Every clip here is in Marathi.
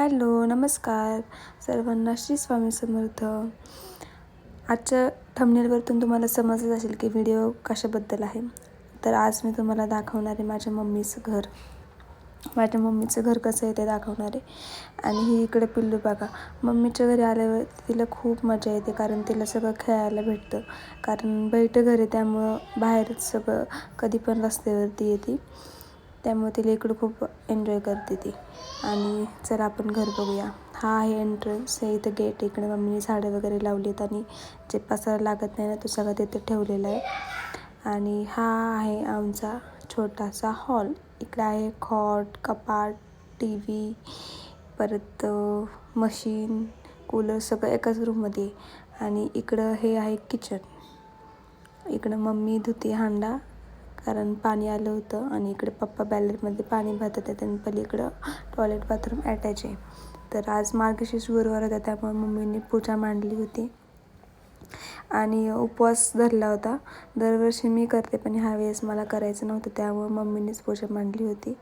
हॅलो नमस्कार. सर्वांना श्री स्वामी समर्थ. आजच्या थंबनेलवरतून तुम्हाला समजत असेल की व्हिडिओ कशाबद्दल आहे. तर आज मी तुम्हाला दाखवणार आहे माझ्या मम्मीचं घर. माझ्या मम्मीचं घर कसं आहे ते दाखवणार आहे. आणि ही इकडे पिल्लू बघा. मम्मीच्या घरी आल्यावर तिला खूप मजा येते कारण तिला सगळं खेळायला भेटतं. कारण बैठं घर आहे त्यामुळं बाहेरच सगळं कधी पण रस्त्यावरती येते. त्यामुळे तिला इकडं खूप एन्जॉय करते ती. आणि चला आपण घर बघूया. हा आहे एंट्रन्स हे इथं गेट इकडे मम्मीने झाडं वगैरे लावली आहेत आणि जे पसायला लागत नाही ना तो सगळं तिथे ठेवलेला आहे. आणि हा आहे आमचा छोटासा हॉल इकडे आहे खॉट कपाट टी व्ही परत मशीन कूलर सगळं एकाच रूममध्ये आणि इकडं हे आहे किचन इकडं मम्मी धुती हांडा कारण पाणी आलं होतं आणि इकडे पप्पा बॅलरमध्ये पाणी भरतात आहेत आणि पलीकडं टॉयलेट बाथरूम अटॅच आहे. तर आज मार्गशीर्ष गुरुवार होता त्यामुळे मम्मीने पूजा मांडली होती. आणि उपवास धरला होता. दरवर्षी मी करते पण ह्या वेळेस मला करायचं नव्हतं त्यामुळे मम्मीनेच पूजा मांडली होती.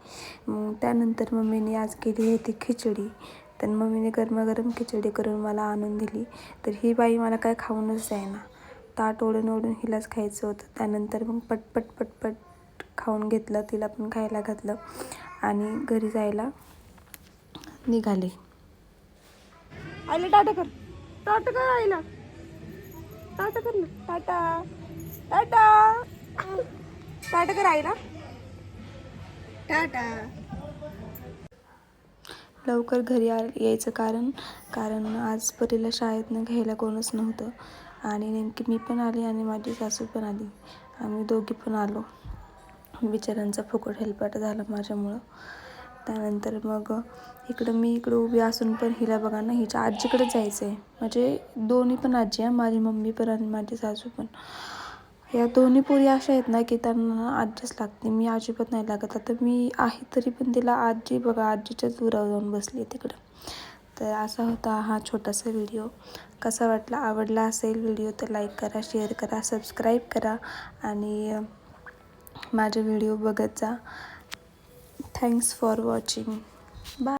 मग त्यानंतर मम्मीने आज केली होती खिचडी. तर मम्मीने गरमागरम खिचडी करून मला आणून दिली. तर ही बाई मला काय खाऊनच ना ताट ओढून ओढून हिलाच खायचं होतं. त्यानंतर मग पटपट पटपट खाऊन घेतलं तिला पण खायला घातलं आणि घरी जायला निघाले. आईला टाटा कर. टाटा कर आईला. टाटा कर ना. टाटा. टाटा. टाटा कर आईला. टाटा. लवकर घरी यायचं कारण कारण आज परीला शाळेतनं घ्यायला कोणच नव्हतं. आणि नेमकी मी पण आली आणि माझी सासू पण आली. आम्ही दोघी पण आलो. बिचाऱ्यांचा फुकट हेल्पाट झाला माझ्यामुळं. त्यानंतर मग इकडं मी इकडं उभी असून पण हिला बघा ना हिच्या आजीकडे जायचं आहे म्हणजे दोन्ही पण आजी आहे माझी मम्मी पण आणि माझी सासू पण. या दोन्ही पोरी अशा आहेत ना की त्यांना आजीच लागते. मी अजिबात नाही लागत. आता मी आहे तरी पण तिला आजी बघा आजीच्याच दुरावर जाऊन बसली आहे तिकडं. तर असा होता हा छोटासा व्हिडिओ. कसा वाटला आवडला असेल व्हिडिओ तर लाईक करा शेअर करा सबस्क्राईब करा आणि माझे व्हिडिओ बघत जा. Thanks for watching.